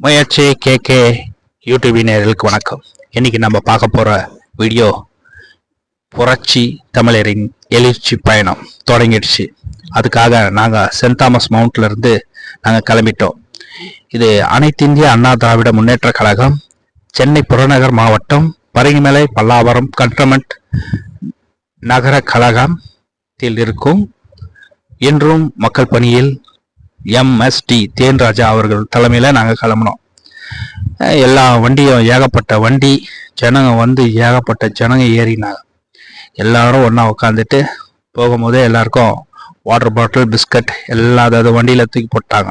முயற்சி KK YouTube நேர்களுக்கு வணக்கம். இன்னைக்கு நம்ம பார்க்க போற வீடியோ புரட்சி தமிழரின் எழுச்சி பயணம் தொடங்கிடுச்சு. அதுக்காக நாங்கள் சென்ட் தாமஸ் மவுண்ட்ல இருந்து நாங்கள் கிளம்பிட்டோம். இது அனைத்து இந்திய அண்ணா திராவிட முன்னேற்ற கழகம் சென்னை புறநகர் மாவட்டம் பரங்கிமலை பல்லாவரம் கண்டமெண்ட் நகர கழகத்தில் இருக்கும் இன்றும் மக்கள் பணியில் எம்எஸ்டி தேன்ராஜா அவர்கள் தலைமையில் நாங்கள் கிளம்பினோம். எல்லா வண்டியும் ஏகப்பட்ட வண்டி ஜனங்க வந்து ஏகப்பட்ட ஜனங்க ஏறினாங்க. எல்லாரும் ஒன்றா உட்காந்துட்டு போகும்போதே எல்லாருக்கும் வாட்டர் பாட்டில் பிஸ்கட் எல்லா அதாவது வண்டியில் தூக்கி போட்டாங்க.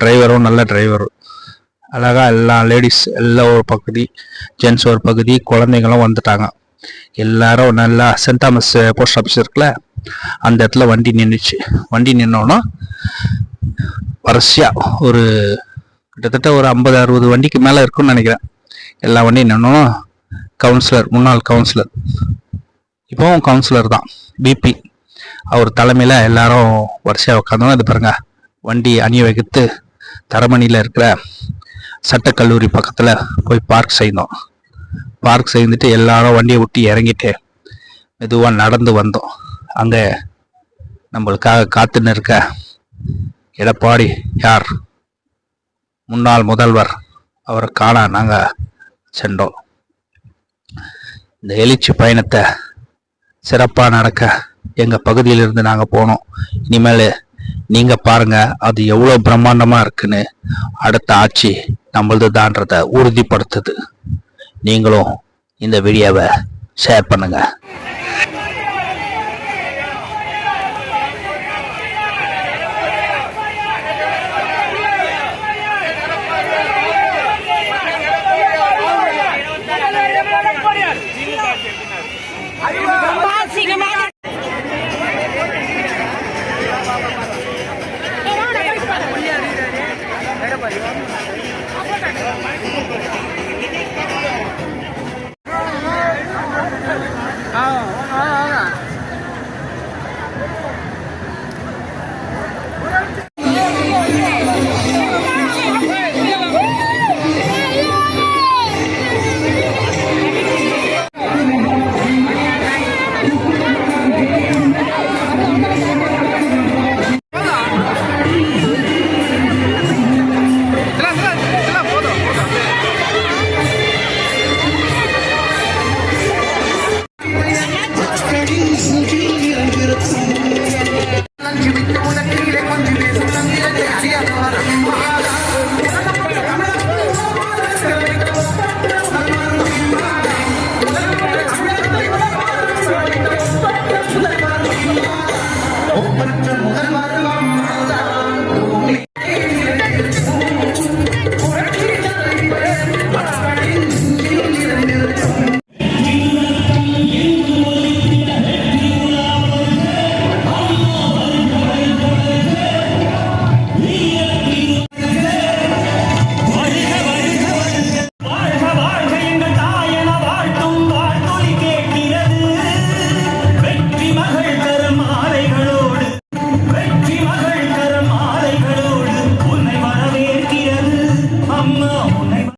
டிரைவரும் நல்ல டிரைவரும் அழகாக எல்லா லேடிஸ் எல்லா ஒரு பகுதி ஜென்ஸ் ஒரு பகுதி குழந்தைங்களும் வந்துட்டாங்க. எல்லாரும் நல்லா சென்ட் தாமஸ் போஸ்ட் ஆஃபீஸ் இருக்குல்ல அந்த இடத்துல வண்டி நின்றுச்சு வண்டி நின்னோன்னா வரிசையாக ஒரு கிட்டத்தட்ட ஒரு ஐம்பது அறுபது வண்டிக்கு மேலே இருக்கும்னு நினைக்கிறேன். எல்லா வண்டியும் நின்னோன்னா கவுன்சிலர் முன்னாள் கவுன்சிலர் இப்போவும் கவுன்சிலர் தான். பிபி அவர் தலைமையில் எல்லாரும் வரிசையாக உட்காந்தோம் இது பாருங்க வண்டி அணி வகித்து தரமணியில் இருக்கிற சட்டக்கல்லூரி பக்கத்தில் போய் பார்க் செய்தோம் பார்க் செய்துட்டு எல்லாரும் வண்டியை விட்டு இறங்கிட்டு மெதுவாக நடந்து வந்தோம். அங்கே நம்மளுக்காக காத்துன்னு இருக்க எடப்பாடி யார்? முன்னாள் முதல்வர் அவரை காண நாங்கள் சென்றோம். இந்த எழுச்சி பயணத்தை சிறப்பாக நடக்க எங்கள் பகுதியிலிருந்து நாங்கள் போனோம். இனிமேல் நீங்கள் பாருங்கள் அது எவ்வளோ பிரம்மாண்டமாக இருக்குன்னு அடுத்த ஆட்சி நம்மளது தான்றதை உறுதிப்படுத்துது. நீங்களும் இந்த வீடியோவை ஷேர் பண்ணுங்கள் Thank you. Open to the light.